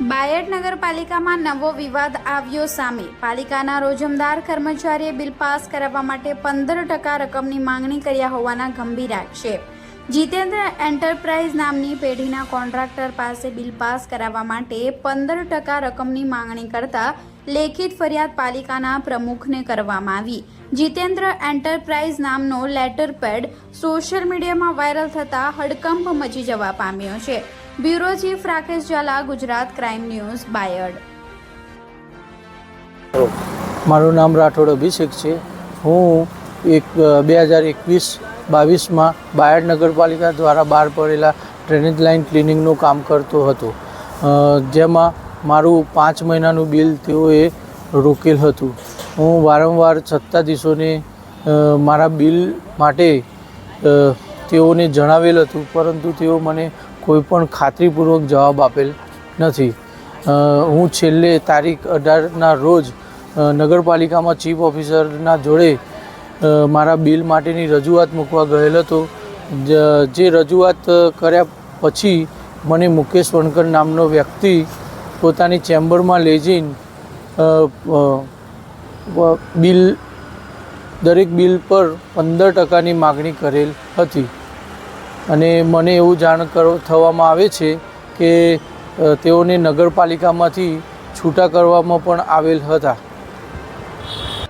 બાયડ નગરપાલિકામાં નવો વિવાદ આવ્યો સામે. પાલિકાના રોજમદાર કર્મચારીએ બિલ પાસ કરાવવા માટે પંદર ટકા રકમની માંગણી કર્યા હોવાના ગંભીર આક્ષેપ. જીતેન્દ્ર એન્ટરપ્રાઇઝ નામની પેઢીના કોન્ટ્રાક્ટર પાસે બિલ પાસ કરાવવા માટે પંદર ટકા રકમની માંગણી કરતા લેખિત ફરિયાદ પાલિકાના પ્રમુખને કરવામાં આવી. જીતેન્દ્ર એન્ટરપ્રાઇઝ નામનો લેટર પેડ સોશિયલ મીડિયામાં વાયરલ થતાં હડકંપ મચી જવા પામ્યો છે. Bureau chief Rakesh Zala, Gujarat crime news, Bayad. મારું નામ રાઠોડ અભિષેક છે. હું એક, બે હજાર એકવીસ, બાવીસમાં બાયડ નગરપાલિકા દ્વારા બહાર પડેલા ડ્રેનેજ લાઇન ક્લિનિંગનું કામ કરતો હતો. જેમાં મારું પાંચ મહિનાનું બિલ તેઓએ રોકેલ હતું. હું વારંવાર સત્તાધીશોને મારા બિલ માટે તેઓને જણાવેલ હતું, પરંતુ તેઓ મને કોઈ પણ ખાતરીપૂર્વક જવાબ આપેલ નથી. હું છેલ્લે તારીખ અઢારના રોજ નગરપાલિકામાં ચીફ ઓફિસરના જોડે મારા બિલ માટેની રજૂઆત મૂકવા ગયેલ હતો. જે રજૂઆત કર્યા પછી મને મુકેશ વણકર નામનો વ્યક્તિ પોતાની ચેમ્બરમાં લઈ જઈને બિલ, દરેક બિલ પર પંદર ટકાની માગણી કરેલ હતી. અને મને એવું જાણ થવામાં આવે છે કે તેઓને નગરપાલિકામાંથી છૂટા કરવામાં પણ આવેલ હતા.